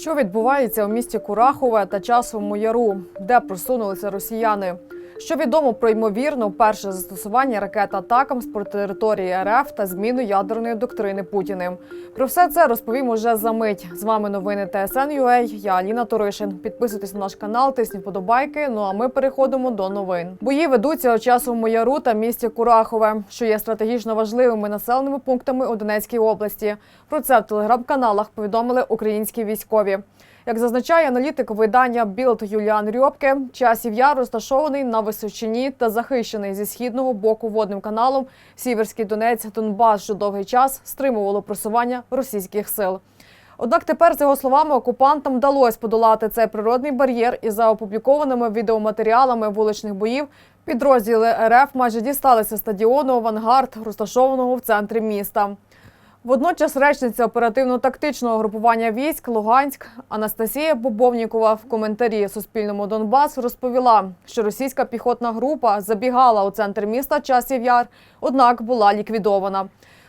Що відбувається у місті Курахове та часовому яру, де просунулися росіяни? Що відомо про ймовірно перше застосування ракет атакам з проти території РФ та зміну ядерної доктрини Путіним? Про все це розповім уже за мить. З вами новини ТСН.UA, Я Аліна Туришин. Підписуйтесь на наш канал, тисніть подобайки. Ну а ми переходимо до новин. Бої ведуться у часовому яру та місті Курахове, що є стратегічно важливими населеними пунктами у Донецькій області. Про це в телеграм-каналах повідомили українські військові. Як зазначає аналітик видання Білд Юліан Рьопке, часів яр розташований на височині та захищений зі східного боку водним каналом Сіверський Донець Донбас, що довгий час стримувало просування російських сил. Однак тепер, за його словами, окупантам вдалося подолати цей природний бар'єр і за опублікованими відеоматеріалами вуличних боїв підрозділи РФ майже дісталися стадіону Авангард, розташованого в центрі міста. Водночас речниця оперативно-тактичного групування військ Луганськ Анастасія Бобовнікова в коментарі Суспільному Донбас розповіла, що російська піхотна група забігала у центр міста часів яр, однак була ліквідована.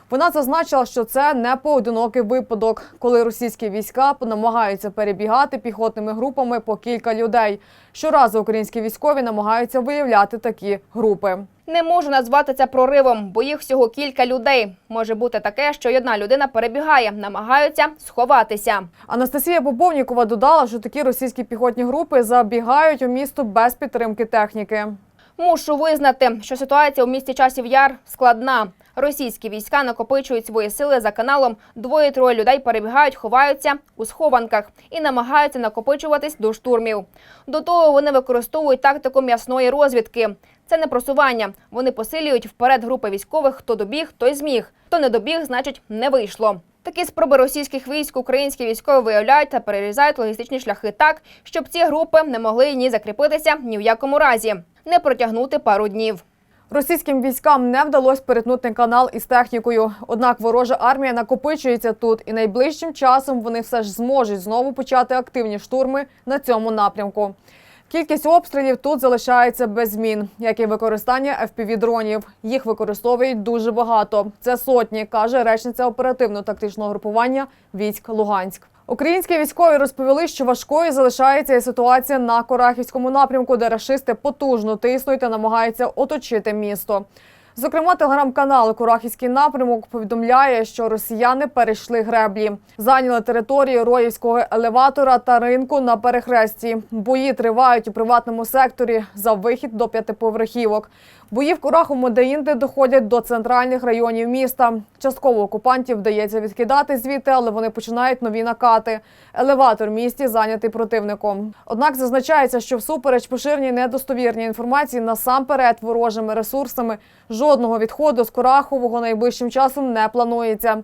Вона зазначила, що це не поодинокий випадок, коли російські війська намагаються перебігати піхотними групами по кілька людей. Щоразу українські військові намагаються виявляти такі групи. Не можу назвати це проривом, бо їх всього кілька людей. Може бути таке, що одна людина перебігає, намагаються сховатися. Анастасія Бобовнікова додала, що такі російські піхотні групи забігають у місто без підтримки техніки. Мушу визнати, що ситуація у місті часів яр складна. Російські війська накопичують свої сили за каналом. Двоє-троє людей перебігають, ховаються у схованках і намагаються накопичуватись до штурмів. До того вони використовують тактику м'ясної розвідки. Це не просування. Вони посилюють вперед групи військових, хто добіг, той зміг. Хто не добіг, значить не вийшло. Такі спроби російських військ українські військові виявляють та перерізають логістичні шляхи так, щоб ці групи не могли ні закріпитися ні в якому разі, не протягнути пару днів. Російським військам не вдалося перетнути канал із технікою. Однак ворожа армія накопичується тут, і найближчим часом вони все ж зможуть знову почати активні штурми на цьому напрямку. Кількість обстрілів тут залишається без змін, як і використання FPV-дронів. Їх використовують дуже багато. Це сотні, каже речниця оперативно-тактичного групування військ Луганськ. Українські військові розповіли, що важкою залишається ситуація на Корахівському напрямку, де рашисти потужно тиснуть та намагаються оточити місто. Зокрема, телеграм-канал Курахівський напрямок повідомляє, що росіяни перейшли греблі, зайняли територію Роївського елеватора та ринку на перехресті. Бої тривають у приватному секторі за вихід до п'ятиповерхівок. Бої в Кураховому деінде доходять до центральних районів міста. Частково окупантів вдається відкидати звідти, але вони починають нові накати. Елеватор в місті зайнятий противником. Однак зазначається, що всупереч поширеній недостовірній інформації насамперед ворожими ресурсами жодного відходу з Курахового найближчим часом не планується.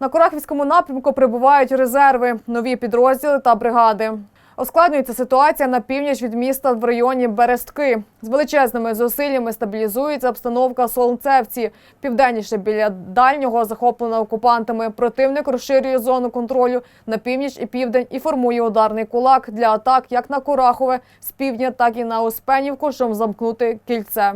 На Курахівському напрямку прибувають резерви, нові підрозділи та бригади. Ускладнюється ситуація на північ від міста в районі Берестки. З величезними зусиллями стабілізується обстановка в Солонцевці. Південніше біля дальнього захоплена окупантами. Противник розширює зону контролю на північ і південь і формує ударний кулак для атак як на Курахове з півдня, так і на Успенівку, щоб замкнути кільце.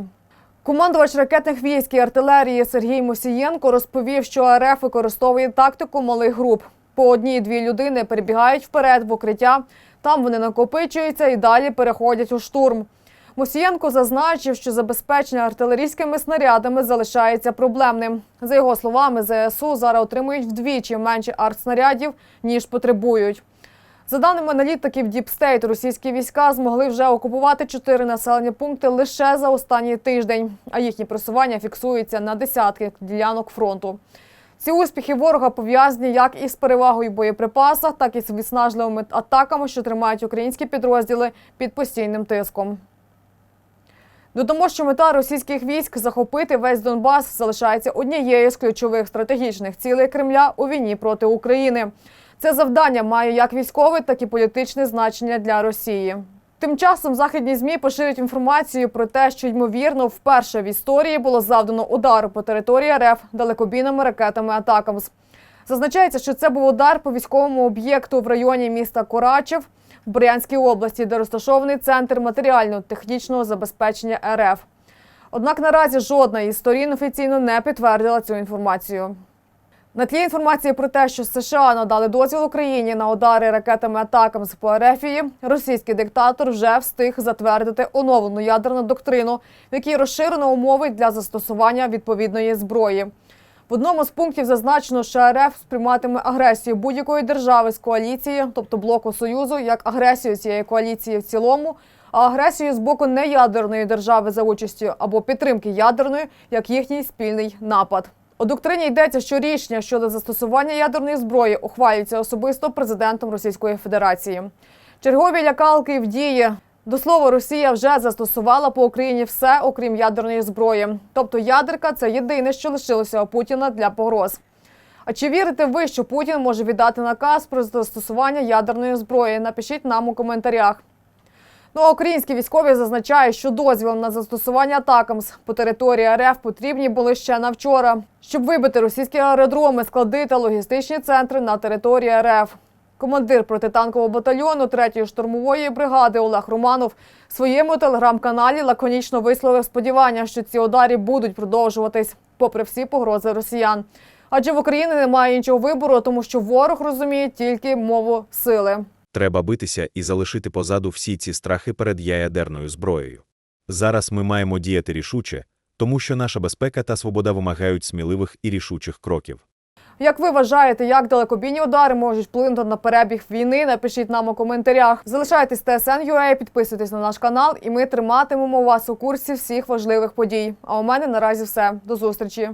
Командувач ракетних військ і артилерії Сергій Мосієнко розповів, що РФ використовує тактику малих груп. По одній-дві людини перебігають вперед в укриття. Там вони накопичуються і далі переходять у штурм. Мосієнко зазначив, що забезпечення артилерійськими снарядами залишається проблемним. За його словами, ЗСУ зараз отримують вдвічі менше артснарядів, ніж потребують. За даними аналітиків Діпстейт, російські війська змогли вже окупувати чотири населені пункти лише за останній тиждень, а їхні просування фіксуються на десятки ділянок фронту. Ці успіхи ворога пов'язані як із перевагою в боєприпасах, так і з виснажливими атаками, що тримають українські підрозділи під постійним тиском. Додамо, що мета російських військ захопити весь Донбас залишається однією з ключових стратегічних цілей Кремля у війні проти України. Це завдання має як військове, так і політичне значення для Росії. Тим часом західні змі поширюють інформацію про те, що ймовірно вперше в історії було завдано удару по території РФ далекобійними ракетами Атакамс. Зазначається, що це був удар по військовому об'єкту в районі міста Корачев в Брянській області, де розташований центр матеріально-технічного забезпечення РФ. Однак наразі жодна із сторін офіційно не підтвердила цю інформацію. На тлі інформації про те, що США надали дозвіл Україні на удари ракетами атакам з по Ерефії, російський диктатор вже встиг затвердити оновлену ядерну доктрину, в якій розширено умови для застосування відповідної зброї. В одному з пунктів зазначено, що РФ сприйматиме агресію будь-якої держави з коаліції, тобто блоку Союзу, як агресію цієї коаліції в цілому, а агресію з боку неядерної держави за участю або підтримки ядерної, як їхній спільний напад. У доктрині йдеться, що рішення щодо застосування ядерної зброї ухвалюється особисто президентом Російської Федерації. Чергові лякалки в дії. До слова, Росія вже застосувала по Україні все, окрім ядерної зброї. Тобто ядерка це єдине, що лишилося у Путіна для погроз. А чи вірите ви, що Путін може віддати наказ про застосування ядерної зброї? Напишіть нам у коментарях. Ну а українські військові зазначають, що дозвіл на застосування атакамс по території РФ потрібні були ще на вчора, щоб вибити російські аеродроми, склади та логістичні центри на території РФ. Командир протитанкового батальйону 3-ї штурмової бригади Олег Романов в своєму телеграм-каналі лаконічно висловив сподівання, що ці удари будуть продовжуватись, попри всі погрози росіян. Адже в Україні немає іншого вибору, тому що ворог розуміє тільки мову сили. Треба битися і залишити позаду всі ці страхи перед ядерною зброєю. Зараз ми маємо діяти рішуче, тому що наша безпека та свобода вимагають сміливих і рішучих кроків. Як ви вважаєте, як далекобійні удари можуть вплинути на перебіг війни? Напишіть нам у коментарях. Залишайтесь TSN.ua, підписуйтесь на наш канал, і ми триматимемо вас у курсі всіх важливих подій. А у мене наразі все. До зустрічі.